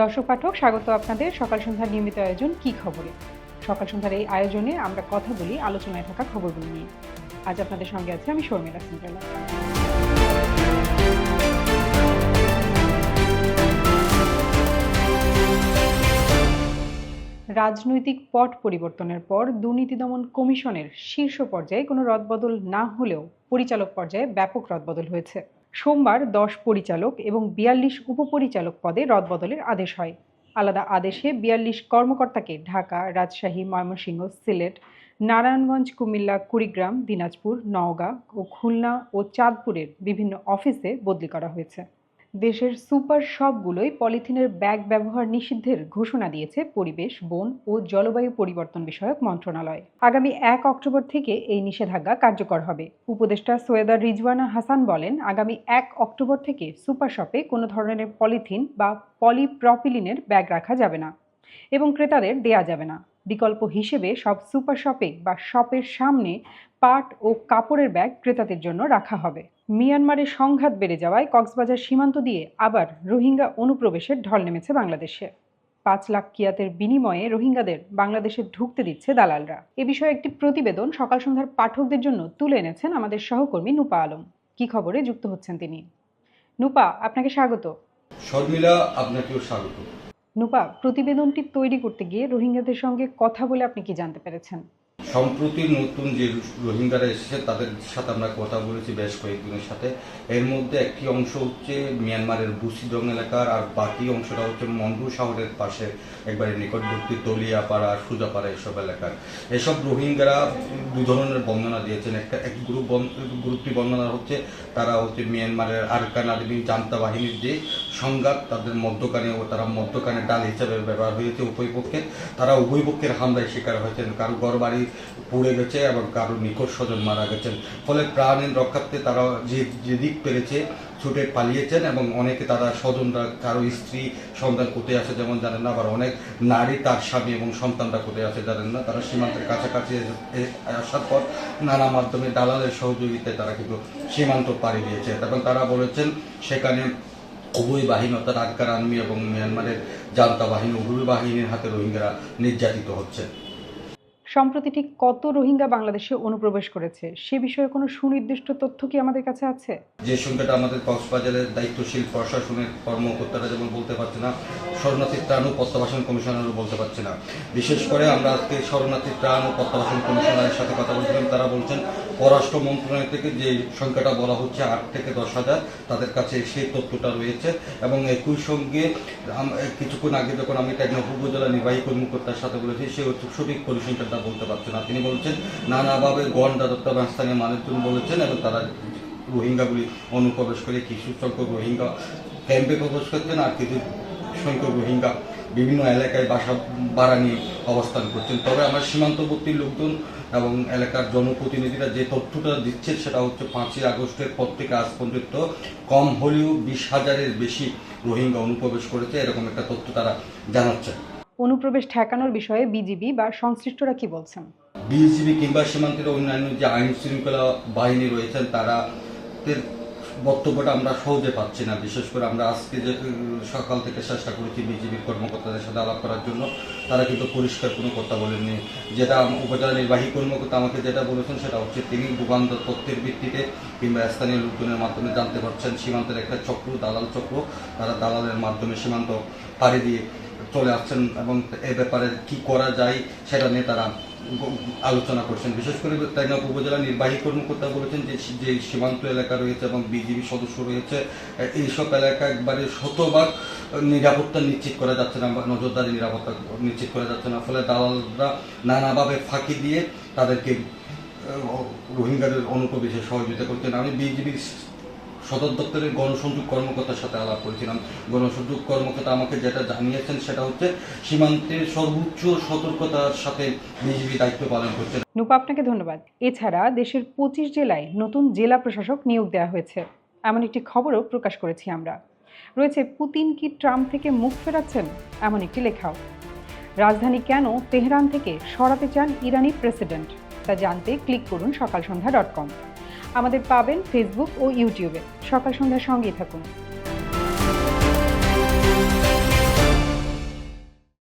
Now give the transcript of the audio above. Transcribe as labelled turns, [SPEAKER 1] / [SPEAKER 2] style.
[SPEAKER 1] দর্শক পাঠক, স্বাগত আপনাদের সকাল সন্ধ্যার নিয়মিত আয়োজন কি খবরে? সকাল সন্ধ্যার এই আয়োজনে আমরা কথা বলি আলোচনায় থাকা খবরগুলো নিয়ে। আজ আপনাদের সঙ্গে আছে আমি শর্মিলা সিন্ড্রেলা রাজনৈতিক পট পরিবর্তনের পর দুর্নীতি দমন কমিশনের শীর্ষ পর্যায়ে কোনো রদবদল না হলেও পরিচালক পর্যায়ে ব্যাপক রদবদল হয়েছে। সোমবার দশ পরিচালক এবং বিয়াল্লিশ উপপরিচালক পদে রদবদলের আদেশ হয়। আলাদা আদেশে বিয়াল্লিশ কর্মকর্তাকে ঢাকা, রাজশাহী, ময়মনসিংহ, সিলেট, নারায়ণগঞ্জ, কুমিল্লা, কুড়িগ্রাম, দিনাজপুর, নওগাঁ ও খুলনা ও চাঁদপুরের বিভিন্ন অফিসে বদলি করা হয়েছে। দেশের সুপার শপগুলোই পলিথিনের ব্যাগ ব্যবহার নিষিদ্ধের ঘোষণা দিয়েছে পরিবেশ, বন ও জলবায়ু পরিবর্তন বিষয়ক মন্ত্রণালয়। আগামী এক অক্টোবর থেকে এই নিষেধাজ্ঞা কার্যকর হবে। উপদেষ্টা সৈয়দা রিজওয়ানা হাসান বলেন, আগামী এক অক্টোবর থেকে সুপার শপে কোনো ধরনের পলিথিন বা পলিপ্রপিলিনের ব্যাগ রাখা যাবে না এবং ক্রেতাদের দেয়া যাবে না। বিকল্প হিসেবে সব সুপার শপে বা শপের সামনে পাট ও কাপড়ের ব্যাগ ক্রেতাদের জন্য রাখা হবে। মিয়ানমারের সংঘাত বেড়ে যাওয়ায় কক্সবাজার সীমান্ত দিয়ে আবার রোহিঙ্গা অনুপ্রবেশের ঢল নেমেছে বাংলাদেশে। পাঁচ লাখ কিয়াতের বিনিময়ে রোহিঙ্গাদের বাংলাদেশে ঢুকতে দিচ্ছে দালালরা। এ বিষয়ে একটি প্রতিবেদন সকাল সন্ধ্যার পাঠকদের জন্য তুলে এনেছেন আমাদের সহকর্মী নুপা আলম। কি খবরে যুক্ত হচ্ছেন তিনি? নুপা আপনাকে স্বাগত।
[SPEAKER 2] শর্মিলা আপনাকেও স্বাগত।
[SPEAKER 1] নুপা প্রতিবেদনটি তৈরি করতে গিয়ে রোহিঙ্গাদের সঙ্গে কথা বলে আপনি কি জানতে পেরেছেন?
[SPEAKER 2] সম্প্রতি নতুন যে রোহিঙ্গারা এসেছে, তাদের সাথে আমরা কথা বলেছি বেশ কয়েকজনের সাথে। এর মধ্যে একটি অংশ হচ্ছে মিয়ানমারের বুসিডং এলাকার, আর বাকি অংশটা হচ্ছে মন্ডু শহরের পাশে, একবারে নিকটবর্তী তলিয়াপাড়া, সুজাপাড়া এসব এলাকার। এসব রোহিঙ্গারা দু ধরনের বর্ণনা দিয়েছেন। একটা, এক গ্রুপ গ্রুপটি বর্ণনা হচ্ছে, তারা হচ্ছে মিয়ানমারের আরকান আর্মি জান্তা বাহিনীর যে সংঘাত, তাদের মধ্যকানে ও তারা মধ্যকানে ডাল হিসাবে ব্যবহার হয়েছে উভয় পক্ষে তারা উভয় পক্ষের হামলায় শিকার হয়েছেন। কারও ঘর পুড়ে গেছে এবং কারও নিকট স্বজন মারা গেছেন। ফলে প্রাণের রক্ষার্থে তারা যে যেদিক পেরেছে, ছুটে পালিয়েছেন এবং অনেকে তারা স্বজনরা, কারও স্ত্রী, সন্তান কোথায় আছে যেমন জানেন না, আবার অনেক নারী তার স্বামী এবং সন্তানরা কোথায় আছে জানেন না। তারা সীমান্তের কাছাকাছি আসার পর নানা মাধ্যমে দালালের সহযোগিতায় তারা কিন্তু সীমান্ত পাড়ি দিয়েছে। এবং তারা বলেছেন, সেখানে উভয় বাহিনী অর্থাৎ আটকার আর্মি এবং মিয়ানমারের জান্তা বাহিনী উভয় বাহিনীর হাতে রোহিঙ্গারা নির্যাতিত হচ্ছে।
[SPEAKER 1] সম্প্রতি ঠিক কত রোহিঙ্গা বাংলাদেশে অনুপ্রবেশ করেছে? সে বিষয়ে কোনো সুনির্দিষ্ট তথ্য কি আমাদের কাছে আছে?
[SPEAKER 2] যে সংখ্যাটা আমাদের কক্সবাজারের দায়িত্বশীল প্রশাসনের কর্মকর্তারা যেমন বলতে পারছে না শরণার্থী ত্রাণ ও প্রত্যাবাসন কমিশনারও বলতে পারছে না। বিশেষ করে আমরা আজকে শরণার্থী ত্রাণ ও প্রত্যাবাসন কমিশনারের সাথে কথা বলছিলাম, তারা বলছেন, পররাষ্ট্র মন্ত্রণালয় থেকে যে সংখ্যাটা বলা হচ্ছে আট থেকে দশ হাজার, তাদের কাছে সেই তথ্যটা রয়েছে এবং একই সঙ্গে কিছুক্ষণ আগে যখন আমি টেকনাফ উপজেলা নির্বাহী কর্মকর্তার সাথে বলেছি, সে সঠিক পরিসংখ্যানটা বলতে পারছে না। তিনি বলছেন, নানাভাবে গণ রাজত্ব বা স্থানীয় মানুষজন বলেছেন এবং তারা রোহিঙ্গাগুলি অনুপ্রবেশ করে কিছু সংখ্যক রোহিঙ্গা ক্যাম্পে প্রবেশ করছেন আর কিছু সংখ্যক রোহিঙ্গা বিভিন্ন এলাকায় বাসা বাড়া নিয়ে অবস্থান করছেন। তবে আমার সীমান্তবর্তী লোকজন এবং এলাকার জনপ্রতিনিধিরা যে তথ্যটা দিচ্ছে সেটা হচ্ছে পাঁচই আগস্টের পর থেকে আজ পর্যন্ত কম হলেও বিশ হাজারের বেশি রোহিঙ্গা অনুপ্রবেশ করেছে, এরকম একটা তথ্য তারা জানাচ্ছে
[SPEAKER 1] অনুপ্রবেশ ঠেকানোর বিষয়ে বিজিবি বা সংশ্লিষ্টরা কি বলছেন?
[SPEAKER 2] বিএসিবি কিংবা সীমান্তের অন্যান্য যে আইন শৃঙ্খলা বাহিনী রয়েছেন, তারা বক্তব্যটা আমরা সহজে পাচ্ছি না। বিশেষ করে আমরা আজকে যে সকাল থেকে চেষ্টা করেছি বিজেপির কর্মকর্তাদের সাথে আলাপ করার জন্য। তারা কিন্তু পরিষ্কার কোনো কথা বলেননি। যেটা উপজেলা নির্বাহী কর্মকর্তা আমাকে যেটা বলেছেন, সেটা হচ্ছে তিনি ভূগান্ত তথ্যের ভিত্তিতে কিংবা স্থানীয় লোকজনের মাধ্যমে জানতে পারছেন সীমান্তের একটা চক্র, দালাল চক্র। তারা দালালের মাধ্যমে সীমান্ত পাড়ি দিয়ে চলে আসছেন এবং এ ব্যাপারে কি করা যায় সেটা নিয়ে তারা আলোচনা করছেন। বিশেষ করে তাইনাপ উপজেলা নির্বাহী কর্মকর্তা বলেছেন যে যে সীমান্ত এলাকা রয়েছে এবং বিজিবি সদস্য রয়েছে এইসব এলাকা একবারে শতভাগ নিরাপত্তা নিশ্চিত করা যাচ্ছে না বা নজরদারি নিরাপত্তা নিশ্চিত করা যাচ্ছে না। ফলে দালালরা নানাভাবে ফাঁকি দিয়ে তাদেরকে রোহিঙ্গাদের অনুপ্রবেশে সহযোগিতা করছেন। আমি বিজিবির সদর দপ্তরের গণসংযোগ কর্মকর্তার সাথে আলাপ করেছিলাম। গণসংযোগ কর্মকর্তা আমাকে যেটা জানিয়েছেন সেটা হচ্ছে, সীমান্তের সর্বোচ্চ সতর্কতার সাথে বিজিবি দায়িত্ব পালন করছে।
[SPEAKER 1] নুপা আপনাকে ধন্যবাদ। এছাড়া দেশের পঁচিশ জেলায় নতুন জেলা প্রশাসক নিয়োগ দেওয়া হয়েছে। এমন একটি খবরও প্রকাশ করেছি আমরা। রয়েছে, পুতিন কি ট্রাম্প থেকে মুখ ফেরাচ্ছেন? এমন একটি লেখাও। রাজধানী কেন তেহরান থেকে সরাতে চান ইরানি প্রেসিডেন্ট? তা জানতে ক্লিক করুন সকাল সন্ধ্যা ডট কম। আমাদের পাবেন ফেসবুক ও ইউটিউবে সকাল সন্ধ্যার সঙ্গেই থাকুন।